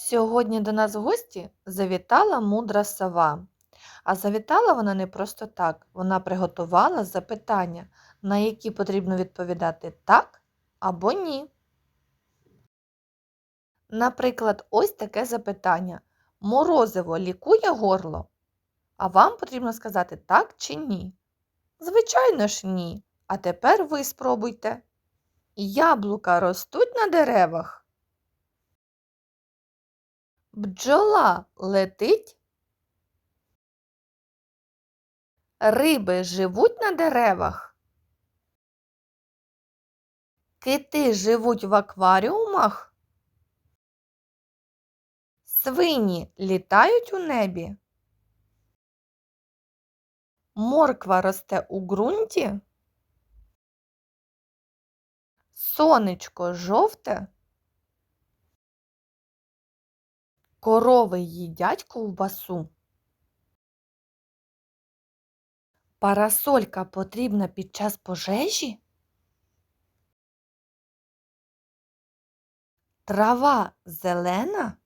Сьогодні до нас в гості завітала мудра сова. А завітала вона не просто так. Вона приготувала запитання, на які потрібно відповідати так або ні. Наприклад, ось таке запитання. Морозиво лікує горло? А вам потрібно сказати так чи ні? Звичайно ж, ні. А тепер ви спробуйте. Яблука ростуть на деревах? Бджола летить? Риби живуть на деревах? Кити живуть в акваріумах? Свині літають у небі? Морква росте у ґрунті? Сонечко жовте? Корови їдять ковбасу? Парасолька потрібна під час пожежі? Трава зелена?